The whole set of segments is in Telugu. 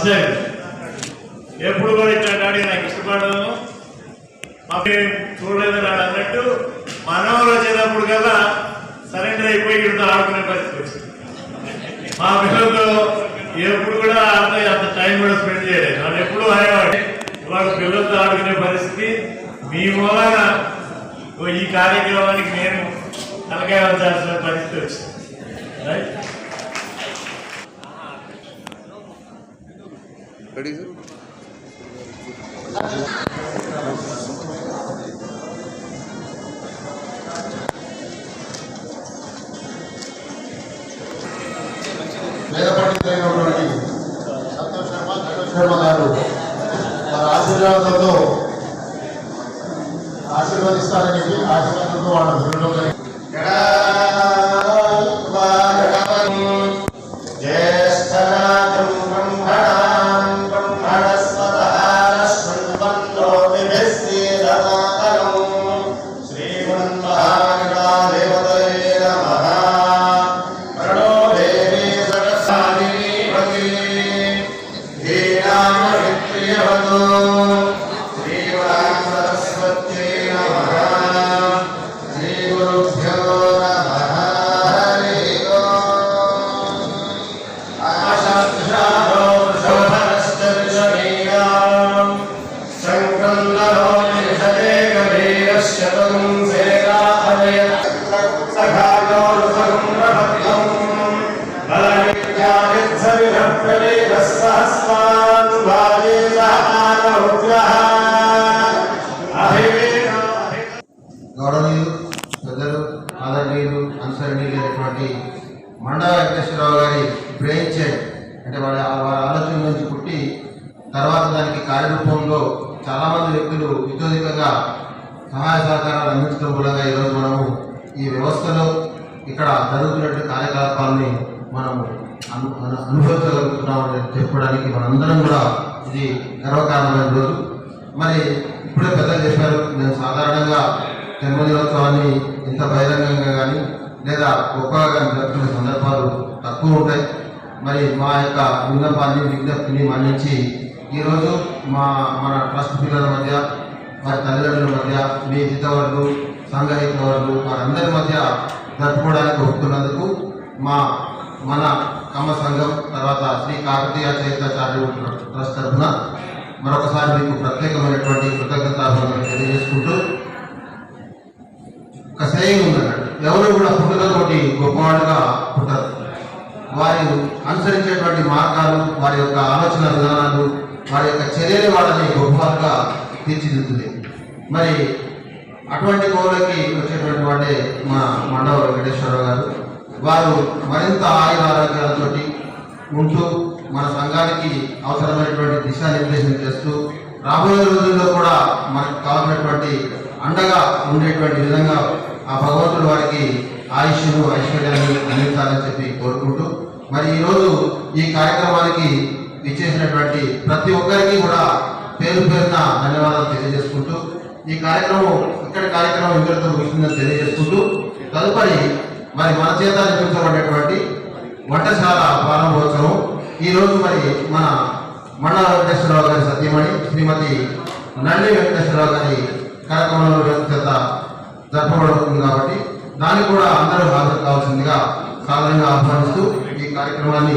ఫస్ట్ టైం ఎప్పుడు కూడా ఇట్లా డాడీ నాకు ఇష్టపడను. మాకు చూడలేదు నాడు అన్నట్టు మనవరు వచ్చేటప్పుడు కదా సరెండర్ అయిపోయి ఇంట్లో ఆడుకునే పరిస్థితి వచ్చింది. మా పిల్లలతో ఎప్పుడు కూడా అంత అంత టైం కూడా స్పెండ్ చేయలేదు. వాళ్ళు ఎప్పుడు అనేవాడు వాళ్ళ పిల్లలతో ఆడుకునే పరిస్థితి మీ మూలన ఓ ఈ కార్యక్రమానికి నేను తలకాయ వంచాల్సిన పరిస్థితి వచ్చింది. Right ready sir? Veda Santosh Sharma Santosh Sharma garu వారి ఆశీర్వాదంతో ఆశీర్వదిస్తారని ఆశీర్వాదంతో వాళ్ళ దృఢంగా గౌరవనీయులు పెద్దలు ఆదరణీయులు అనుసరణీయులైనటువంటి మండల వెంకటేశ్వరరావు గారి బ్రెయిన్ చైల్డ్ అంటే వారి వారి ఆలోచన నుంచి పుట్టి తర్వాత దానికి కార్యరూపంలో చాలామంది వ్యక్తులు విద్యోధికంగా సహాయ సహకారాలు అందించడం మూలంగా ఈరోజు మనము ఈ వ్యవస్థలో ఇక్కడ జరుగుతున్నటువంటి కార్యకలాపాలని మనము అను అను- అనుభవించగలుగుతున్నామని చెప్పడానికి మనందరం కూడా ఇది గర్వకారణమైన రోజు. మరి ఇప్పుడే పెద్దలు చెప్పారు నేను సాధారణంగా జన్మదినోత్సవాన్ని ఇంత బహిరంగంగా కానీ లేదా గొప్పగా కానీ జరుపుకునే సందర్భాలు తక్కువ ఉంటాయి. మరి మా యొక్క విన్నపాన్ని విజ్ఞప్తిని మన్నించి ఈరోజు మా మన ట్రస్ట్ పిల్లల మధ్య వారి తల్లిదండ్రుల మధ్య మీ హితవర్లు సంఘహిత హితవర్లు వారందరి మధ్య జరుపుకోవడానికి ఒప్పుకున్నందుకు మా మన కమ్మ సంఘం తర్వాత శ్రీ కాకతీయ చైత్రాచార్య ట్రస్ట్ తరఫున మరొకసారి మీకు ప్రత్యేకమైనటువంటి కృతజ్ఞత తెలియజేసుకుంటూ ఒక సేయింగ్ ఉందన్నట్టు ఎవరు కూడా పుట్టుకతోటి గొప్పవాడుగా పుట్టరు. వారి అనుసరించేటువంటి మార్గాలు వారి యొక్క ఆలోచన విధానాలు వారి యొక్క చర్యలు వాళ్ళని గొప్పవారుగా తీర్చిదిద్దుతుంది మరి అటువంటి కోవులకి వచ్చేటువంటి వాడే మా మండవ వెంకటేశ్వరరావు గారు. వారు మరింత ఆయుర ఆరోగ్యాలతోటి ఉంటూ మన సంఘానికి అవసరమైనటువంటి దిశానిర్దేశం చేస్తూ రాబోయే రోజుల్లో కూడా మనకు కావాల్సినటువంటి అండగా ఉండేటువంటి విధంగా ఆ భగవంతుడు వారికి ఆయుష్ను ఐశ్వర్యాన్ని అందించాలని చెప్పి కోరుకుంటూ మరి ఈరోజు ఈ కార్యక్రమానికి ఇచ్చేసినటువంటి ప్రతి ఒక్కరికి కూడా పేరు పేరున ధన్యవాదాలు తెలియజేసుకుంటూ ఈ కార్యక్రమం ఇక్కడ కార్యక్రమం ఇంతటితో ముగిసిందని తెలియజేసుకుంటూ తదుపరి మరి మన చేత నిర్మించబడినటువంటి వంటశాల ప్రారంభోత్సవం. ఈ రోజు మరి మన మండల వెంకటేశ్వరరావు గారి సత్యమణి శ్రీమతి నల్లి వెంకటేశ్వరరావు గారి కార్యక్రమంలో చేత జరపబడుతుంది కాబట్టి దానికి కూడా అందరూ హాజరు కావాల్సిందిగా సాధారణంగా ఆహ్వానిస్తూ ఈ కార్యక్రమాన్ని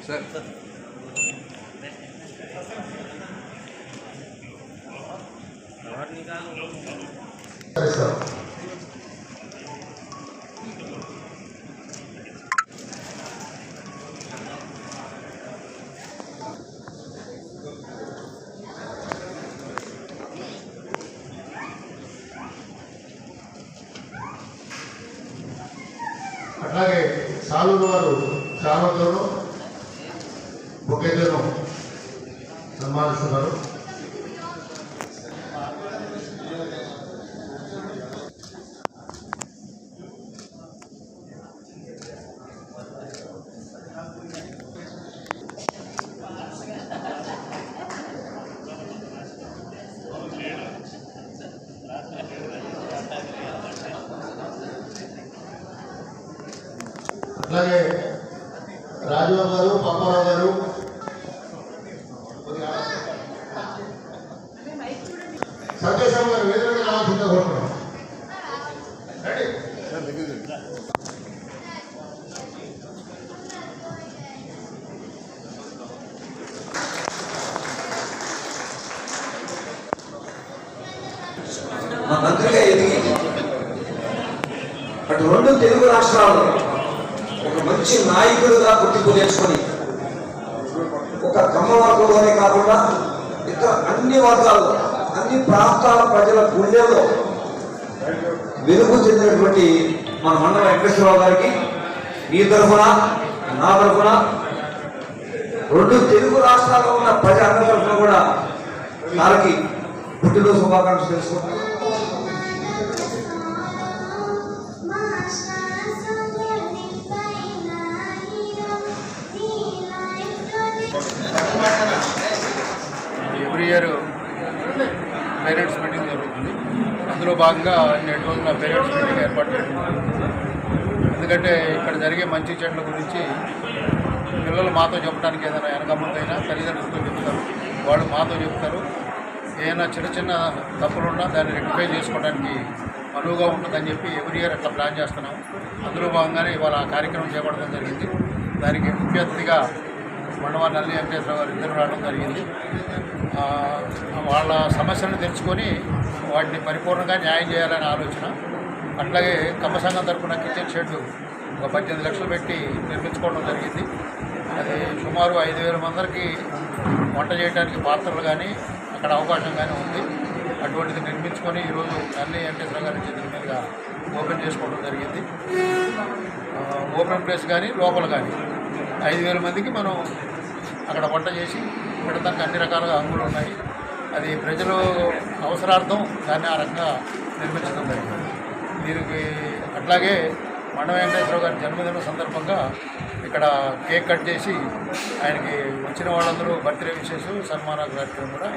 సరే వారు చామతోనూ బొకేతోనూ సన్మానిస్తున్నారు. అలాగే రాజబాబు గారు పప్పారావు గారు. కొద్దిగా సంతోషం గారు వేదిక రావాల్సిందే కోరుతున్నాం మా మంత్రిగా ఎదిగి అటు రెండు తెలుగు రాష్ట్రాల్లో మంచి నాయకుడుగా గుర్తింపు తెచ్చుకొని ఒక కమ్మ వర్గంలోనే కాకుండా ఇతర అన్ని వర్గాల్లో అన్ని ప్రాంతాల ప్రజల గుండెల్లో వెలుగు చెందినటువంటి మన మండల వెంకటేశ్వరరావు గారికి మీ తరఫున నా తరఫున రెండు తెలుగు రాష్ట్రాల్లో ఉన్న ప్రజలందరి తరఫున కూడా వారికి పుట్టినరోజు శుభాకాంక్షలు తెలుసుకుంటున్నాను. ఎవ్రీ ఇయర్ పేరెంట్స్ మీటింగ్ జరుగుతుంది. అందులో భాగంగా నేటి రోజున పేరెంట్స్ మీటింగ్ ఏర్పాటు చేయడం ఎందుకంటే ఇక్కడ జరిగే మంచి చెట్ల గురించి పిల్లలు మాతో చెప్పడానికి ఏదైనా వెనక ముందైనా తల్లిదండ్రులతో చెప్తారు. వాళ్ళు మాతో చెప్తారు. ఏదైనా చిన్న చిన్న తప్పులున్నా దాన్ని రెక్టిఫై చేసుకోవడానికి అనువుగా ఉంటుందని చెప్పి ఎవ్రీ ఇయర్ అట్లా ప్లాన్ చేస్తున్నాం. అందులో భాగంగానే ఇవాళ ఆ కార్యక్రమం చేపట్టడం జరిగింది. దానికి ముఖ్య అతిథిగా మండవ నల్లి వెంకటేశ్వర గారు ఇద్దరు రావడం జరిగింది. వాళ్ళ సమస్యలను తెలుసుకొని వాటిని పరిపూర్ణంగా న్యాయం చేయాలనే ఆలోచన. అట్లాగే కమ్మ సంఘం తరఫున కిచెన్ షెడ్ ఒక పద్దెనిమిది లక్షలు పెట్టి నిర్మించుకోవడం జరిగింది. అది సుమారు ఐదు వేల మందికి వంట చేయడానికి పాత్రలు కానీ అక్కడ అవకాశం కానీ ఉంది. అటువంటిది నిర్మించుకొని ఈరోజు నల్లి వెంకటేశ్వర గారి చేతుల మీదుగా ఓపెన్ చేసుకోవడం జరిగింది. ఓపెన్ ప్లేస్ కానీ లోపల కానీ. ఐదు వేల మందికి మనం అక్కడ వంట చేసి పెడతానికి అన్ని రకాలుగా హంగులు ఉన్నాయి. అది ప్రజలు అవసరార్థం దాన్ని ఆ రకంగా నిర్మించడం జరిగింది. దీనికి అట్లాగే మండ వెంకటేశ్వరరావు గారి జన్మదిన సందర్భంగా ఇక్కడ కేక్ కట్ చేసి ఆయనకి వచ్చిన వాళ్ళందరూ బర్త్డే విశేష సన్మాన కార్యక్రమం కూడా